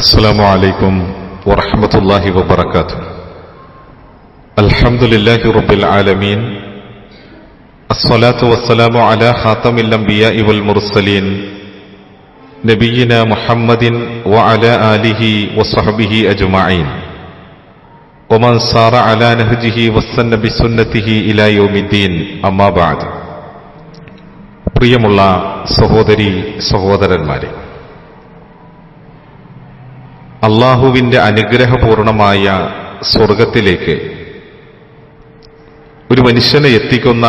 السلام عليكم ورحمة الله وبركاته الحمد لله رب العالمين الصلاة والسلام على خاتم الأنبياء والمرسلين نبينا محمد وعلى آله وصحبه أجمعين ومن صار على نهجه واستن بسنته إلى يوم الدين أما بعد പ്രിയമുള്ള സഹോദരി സഹോദരന്മാരെ അള്ളാഹുവിന്റെ അനുഗ്രഹപൂർണമായ സ്വർഗത്തിലേക്ക് ഒരു മനുഷ്യനെ എത്തിക്കുന്ന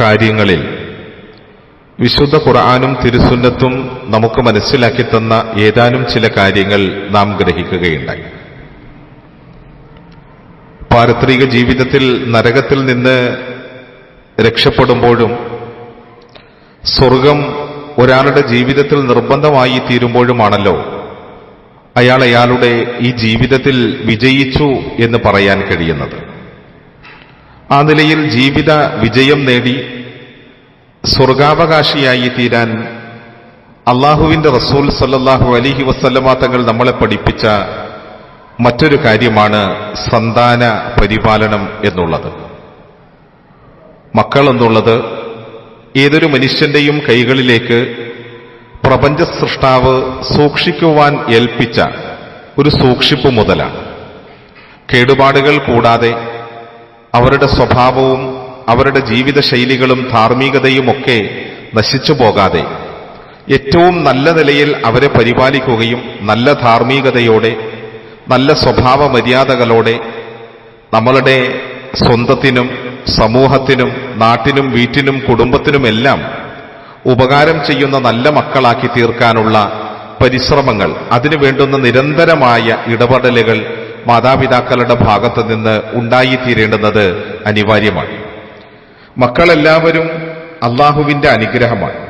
കാര്യങ്ങളിൽ വിശുദ്ധ ഖുർആാനും തിരുസുന്നത്തും നമുക്ക് മനസ്സിലാക്കി തന്ന ഏതാനും ചില കാര്യങ്ങൾ നാം ഗ്രഹിക്കുകയുണ്ടായി. പാരത്രിക ജീവിതത്തിൽ നരകത്തിൽ നിന്ന് രക്ഷപ്പെടുമ്പോഴും സ്വർഗം ഒരാളുടെ ജീവിതത്തിൽ നിർബന്ധമായി തീരുമ്പോഴുമാണല്ലോ അയാൾ അയാളുടെ ഈ ജീവിതത്തിൽ വിജയിച്ചു എന്ന് പറയാൻ കഴിയുന്നത്. ആ നിലയിൽ ജീവിത വിജയം നേടി സ്വർഗാവകാശിയായി തീരാൻ അള്ളാഹുവിന്റെ റസൂൽ സല്ലാഹു അലിഹി വസ്ല്ലമ തങ്ങൾ നമ്മളെ പഠിപ്പിച്ച മറ്റൊരു കാര്യമാണ് സന്താന പരിപാലനം എന്നുള്ളത്. മക്കൾ എന്നുള്ളത് ഏതൊരു മനുഷ്യന്റെയും കൈകളിലേക്ക് പ്രപഞ്ച സൃഷ്ടാവ് സൂക്ഷിക്കുവാൻ ഏൽപ്പിച്ച ഒരു സൂക്ഷിപ്പ് മുതലാണ്. കേടുപാടുകൾ കൂടാതെ അവരുടെ സ്വഭാവവും അവരുടെ ജീവിതശൈലികളും ധാർമ്മികതയുമൊക്കെ നശിച്ചു പോകാതെ ഏറ്റവും നല്ല നിലയിൽ അവരെ പരിപാലിക്കുകയും നല്ല ധാർമ്മികതയോടെ നല്ല സ്വഭാവ മര്യാദകളോടെ നമ്മളുടെ സ്വന്തത്തിനും സമൂഹത്തിനും നാട്ടിനും വീട്ടിനും കുടുംബത്തിനുമെല്ലാം ഉപകാരം ചെയ്യുന്ന നല്ല മക്കളാക്കി തീർക്കാനുള്ള പരിശ്രമങ്ങൾ അതിനു വേണ്ടുന്ന നിരന്തരമായ ഇടപെടലുകൾ മാതാപിതാക്കളുടെ ഭാഗത്തു നിന്ന് ഉണ്ടായിത്തീരേണ്ടുന്നത് അനിവാര്യമാണ്. മക്കളെല്ലാവരും അള്ളാഹുവിന്റെ അനുഗ്രഹമാണ്.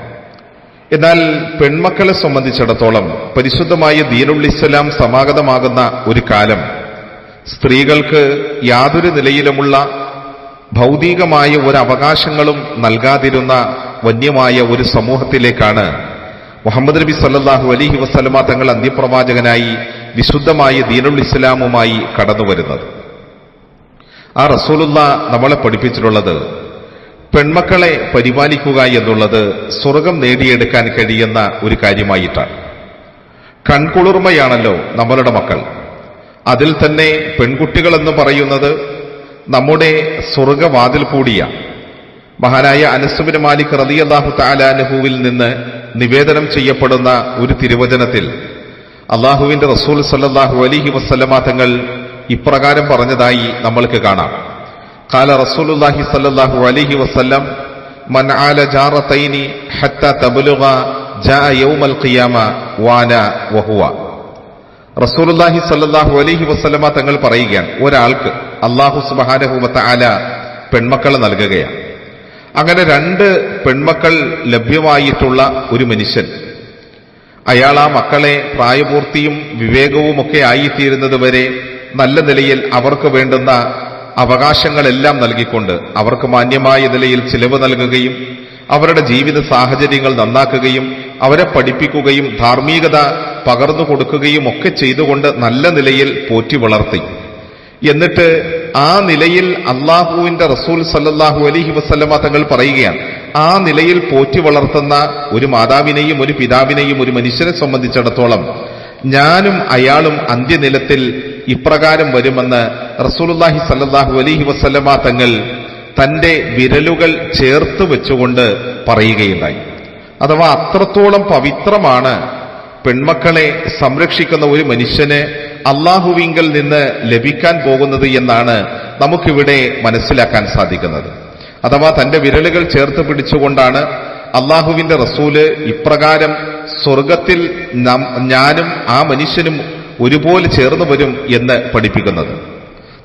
എന്നാൽ പെൺമക്കളെ സംബന്ധിച്ചിടത്തോളം പരിശുദ്ധമായ ദീനുൽ ഇസ്ലാം സമാഗതമാകുന്ന ഒരു കാലം സ്ത്രീകൾക്ക് യാതൊരു നിലയിലുമുള്ള ഭൗതികമായ ഒരു നൽകാതിരുന്ന വന്യമായ ഒരു സമൂഹത്തിലേക്കാണ്. മുഹമ്മദ് നബി സല്ലാഹു അലിഹി വസ്ലമ തങ്ങൾ അന്ത്യപ്രവാചകനായി വിശുദ്ധമായ ദീനുൽ ഇസ്ലാമുമായി കടന്നു വരുന്നത്. ആ റസൂലുള്ള നമ്മളെ പഠിപ്പിച്ചിട്ടുള്ളത് പെൺമക്കളെ പരിപാലിക്കുക എന്നുള്ളത് സ്വർഗം നേടിയെടുക്കാൻ കഴിയുന്ന ഒരു കാര്യമായിട്ടാണ്. കൺകുളിർമയാണല്ലോ നമ്മളുടെ മക്കൾ. അതിൽ തന്നെ പെൺകുട്ടികളെന്ന് പറയുന്നത് നമ്മുടെ സ്വർഗവാതിൽ കൂടിയാണ്. മഹാനായ അനസുബിന് മാലിക് റതിയല്ലാഹു താലാനുഹുവിൽ നിന്ന് നിവേദനം ചെയ്യപ്പെടുന്ന ഒരു തിരുവചനത്തിൽ അള്ളാഹുവിന്റെ റസൂൽ സല്ലാഹു അലിഹി വസ്ലമാ തങ്ങൾ ഇപ്രകാരം പറഞ്ഞതായി നമ്മൾക്ക് കാണാം. കാല റസൂലുല്ലാഹി സല്ലാഹു അലിഹി വസ്ല്ലം മൻ ആല ജാറത്തൈനി ഹത്ത ജാ യൗമൽ ഖിയാമ വാന വഹുവ. റസൂലുല്ലാഹി സല്ലാഹു അലിഹി വസ്ലമ തങ്ങൾ പറയുകയാണ് ഒരാൾക്ക് അള്ളാഹു സുബാനഹുമത്ത ആല പെൺമക്കളെ നൽകുകയാണ്. അങ്ങനെ രണ്ട് പെൺമക്കൾ ലഭ്യമായിട്ടുള്ള ഒരു മനുഷ്യൻ. അയാൾ ആ മക്കളെ പ്രായപൂർത്തിയും വിവേകവുമൊക്കെ ആയിത്തീരുന്നത് വരെ നല്ല നിലയിൽ അവർക്ക് വേണ്ടുന്ന അവകാശങ്ങളെല്ലാം നൽകിക്കൊണ്ട് അവർക്ക് മാന്യമായ നിലയിൽ ചിലവ് നൽകുകയും അവരുടെ ജീവിത സാഹചര്യങ്ങൾ നന്നാക്കുകയും അവരെ പഠിപ്പിക്കുകയും ധാർമ്മികത പകർന്നു കൊടുക്കുകയും ഒക്കെ ചെയ്തുകൊണ്ട് നല്ല നിലയിൽ പോറ്റി വളർത്തി. എന്നിട്ട് ആ നിലയിൽ അള്ളാഹുവിന്റെ റസൂൽ സല്ലാഹു അലഹി വസ്ലമ തങ്ങൾ പറയുകയാണ് ആ നിലയിൽ പോറ്റി വളർത്തുന്ന ഒരു മാതാവിനെയും ഒരു പിതാവിനെയും ഒരു മനുഷ്യനെ സംബന്ധിച്ചിടത്തോളം ഞാനും അയാളും അന്ത്യനിലത്തിൽ ഇപ്രകാരം വരുമെന്ന് റസൂലുല്ലാഹി സല്ലാഹു അലഹി വസ്ലമ തങ്ങൾ തന്റെ വിരലുകൾ ചേർത്ത് വെച്ചുകൊണ്ട് പറയുകയുണ്ടായി. അഥവാ അത്രത്തോളം പവിത്രമാണ് പെൺമക്കളെ സംരക്ഷിക്കുന്ന ഒരു മനുഷ്യന് അള്ളാഹുവിങ്കൽ നിന്ന് ലഭിക്കാൻ പോകുന്നത് എന്നാണ് നമുക്കിവിടെ മനസ്സിലാക്കാൻ സാധിക്കുന്നത്. അഥവാ തന്റെ വിരലുകൾ ചേർത്ത് പിടിച്ചുകൊണ്ടാണ് അള്ളാഹുവിന്റെ റസൂൽ ഇപ്രകാരം സ്വർഗത്തിൽ ഞാനും ആ മനുഷ്യനും ഒരുപോലെ ചേർന്ന് വരും എന്ന് പഠിപ്പിക്കുന്നത്.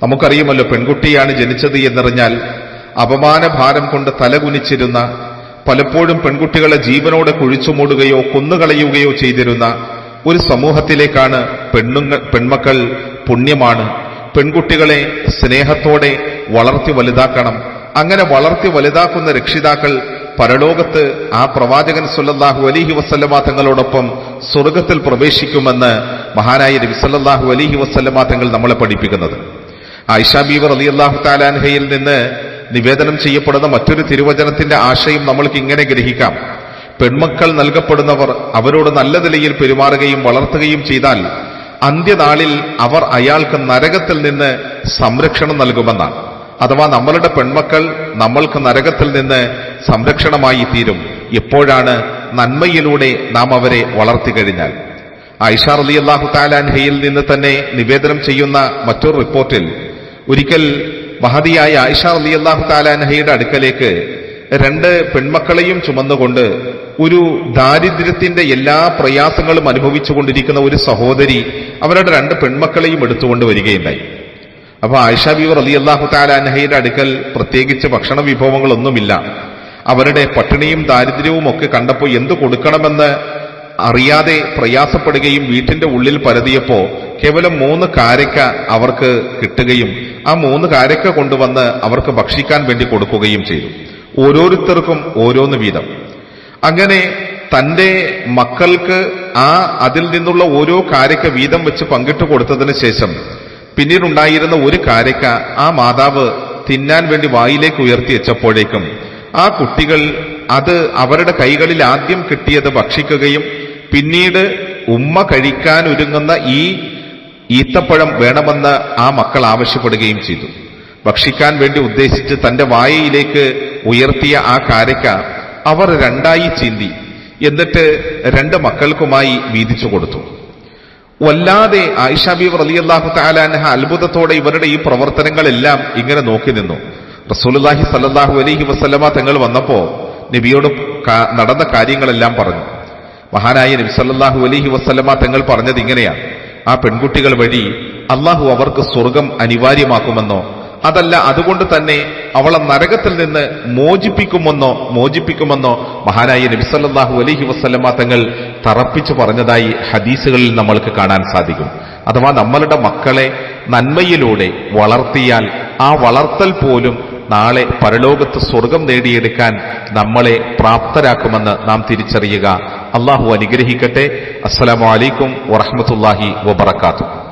നമുക്കറിയുമല്ലോ പെൺകുട്ടിയാണ് ജനിച്ചത് എന്നറിഞ്ഞാൽ അപമാന ഭാരം കൊണ്ട് തലകുനിച്ചിരുന്ന പലപ്പോഴും പെൺകുട്ടികളെ ജീവനോടെ കുഴിച്ചുമൂടുകയോ കൊന്നുകളയുകയോ ചെയ്തിരുന്ന ഒരു സമൂഹത്തിലേക്കാണ് പെണ്ണുങ്ങൾ പെൺമക്കൾ പുണ്യമാണ്. പെൺകുട്ടികളെ സ്നേഹത്തോടെ വളർത്തി വലുതാക്കണം. അങ്ങനെ വളർത്തി വലുതാക്കുന്ന രക്ഷിതാക്കൾ പരലോകത്ത് ആ പ്രവാചകൻ സുല്ലാഹു അലിഹി വസല്ലമ തങ്ങളോടൊപ്പം സ്വർഗത്തിൽ പ്രവേശിക്കുമെന്ന് മഹാനായ നബി സല്ലാഹു അലിഹി വസല്ലമ തങ്ങൾ നമ്മളെ പഠിപ്പിക്കുന്നത്. ആയിഷ ബീവർ അലി അള്ളാഹു താലാൻഹയിൽ നിന്ന് നിവേദനം ചെയ്യപ്പെടുന്ന മറ്റൊരു തിരുവചനത്തിന്റെ ആശയം നമ്മൾക്ക് ഇങ്ങനെ ഗ്രഹിക്കാം. പെൺമക്കൾ നൽകപ്പെടുന്നവർ അവരോട് നല്ല നിലയിൽ പെരുമാറുകയും വളർത്തുകയും ചെയ്താൽ അന്ത്യനാളിൽ അവർ അയാൾക്ക് നരകത്തിൽ നിന്ന് സംരക്ഷണം നൽകുമെന്നാണ്. അഥവാ നമ്മളുടെ പെൺമക്കൾ നമ്മൾക്ക് നരകത്തിൽ നിന്ന് സംരക്ഷണമായി തീരും. എപ്പോഴാണ് നന്മയിലൂടെ നാം അവരെ വളർത്തി കഴിഞ്ഞാൽ. ഐഷാർ അലി അള്ളാഹു താലാൻഹയിൽ നിന്ന് തന്നെ നിവേദനം ചെയ്യുന്ന മറ്റൊരു റിപ്പോർട്ടിൽ ഒരിക്കൽ മഹതിയായ ആയിഷ അലി അള്ളാഹു താലാൻഹയുടെ അടുക്കലേക്ക് രണ്ട് പെൺമക്കളെയും ചുമന്നുകൊണ്ട് ഒരു ദാരിദ്ര്യത്തിന്റെ എല്ലാ പ്രയാസങ്ങളും അനുഭവിച്ചുകൊണ്ടിരിക്കുന്ന ഒരു സഹോദരി അവരുടെ രണ്ട് പെൺമക്കളെയും എടുത്തുകൊണ്ട് വരികയുണ്ടായി. അപ്പൊ ആയിഷ ബീവർ അലി അള്ളാഹു താലാൻഹയുടെ അടുക്കൽ പ്രത്യേകിച്ച് ഭക്ഷണ വിഭവങ്ങളൊന്നുമില്ല. അവരുടെ പട്ടിണിയും ദാരിദ്ര്യവും ഒക്കെ കണ്ടപ്പോൾ എന്തു കൊടുക്കണമെന്ന് അറിയാതെ പ്രയാസപ്പെടുകയും വീട്ടിന്റെ ഉള്ളിൽ പരതിയപ്പോ കേവലം മൂന്ന് കാരക്ക അവർക്ക് കിട്ടുകയും ആ മൂന്ന് കാരക്ക കൊണ്ടുവന്ന് അവർക്ക് ഭക്ഷിക്കാൻ വേണ്ടി കൊടുക്കുകയും ചെയ്തു. ഓരോരുത്തർക്കും ഓരോന്ന് വീതം. അങ്ങനെ തന്റെ മക്കൾക്ക് ആ അതിൽ നിന്നുള്ള ഓരോ കാരക്ക വീതം വെച്ച് പങ്കിട്ട് കൊടുത്തതിന് ശേഷം പിന്നീടുണ്ടായിരുന്ന ഒരു കാരക്ക ആ മാതാവ് തിന്നാൻ വേണ്ടി വായിലേക്ക് ഉയർത്തി വെച്ചപ്പോഴേക്കും ആ കുട്ടികൾ അത് അവരുടെ കൈകളിൽ ആദ്യം കിട്ടിയത് ഭക്ഷിക്കുകയും പിന്നീട് ഉമ്മ കഴിക്കാൻ ഒരുങ്ങുന്ന ഈ ഈത്തപ്പഴം വേണമെന്ന് ആ മക്കൾ ആവശ്യപ്പെടുകയും ചെയ്തു. ഭക്ഷിക്കാൻ വേണ്ടി ഉദ്ദേശിച്ച് തന്റെ വായയിലേക്ക് ഉയർത്തിയ ആ കാരക്ക അവർ രണ്ടായി ചിന്തി എന്നിട്ട് രണ്ട് മക്കൾക്കുമായി വീതിച്ചു കൊടുത്തു. വല്ലാതെ ആയിഷാബി അള്ളാഹു താലാൻഹ അത്ഭുതത്തോടെ ഇവരുടെ ഈ പ്രവർത്തനങ്ങളെല്ലാം ഇങ്ങനെ നോക്കി നിന്നു. റസൂലുല്ലാഹി സല്ലാഹു അലൈഹി വസ്ലമ തങ്ങൾ വന്നപ്പോ നബിയോട് നടന്ന കാര്യങ്ങളെല്ലാം പറഞ്ഞു. മഹാനായ നബി സല്ലാഹു അലൈഹി വസ്ലമ തങ്ങൾ പറഞ്ഞത് ഇങ്ങനെയാണ് ആ പെൺകുട്ടികൾ വഴി അള്ളാഹു അവർക്ക് സ്വർഗം അനിവാര്യമാക്കുമെന്നോ അതല്ല അതുകൊണ്ട് തന്നെ അവളെ നരകത്തിൽ നിന്ന് മോചിപ്പിക്കുമെന്നോ മോചിപ്പിക്കുമെന്നോ മഹാനായ നബി അലഹി വസ്ലമ തങ്ങൾ തറപ്പിച്ചു പറഞ്ഞതായി ഹദീസുകളിൽ നമ്മൾക്ക് കാണാൻ സാധിക്കും. അഥവാ നമ്മളുടെ മക്കളെ നന്മയിലൂടെ വളർത്തിയാൽ ആ വളർത്തൽ പോലും നാളെ പരലോകത്ത് സ്വർഗം നേടിയെടുക്കാൻ നമ്മളെ പ്രാപ്തരാക്കുമെന്ന് നാം തിരിച്ചറിയുക. അള്ളാഹു അനുഗ്രഹിക്കട്ടെ. അസ്സലാമലൈക്കും വറഹമത്തല്ലാഹി വബർക്കാത്തു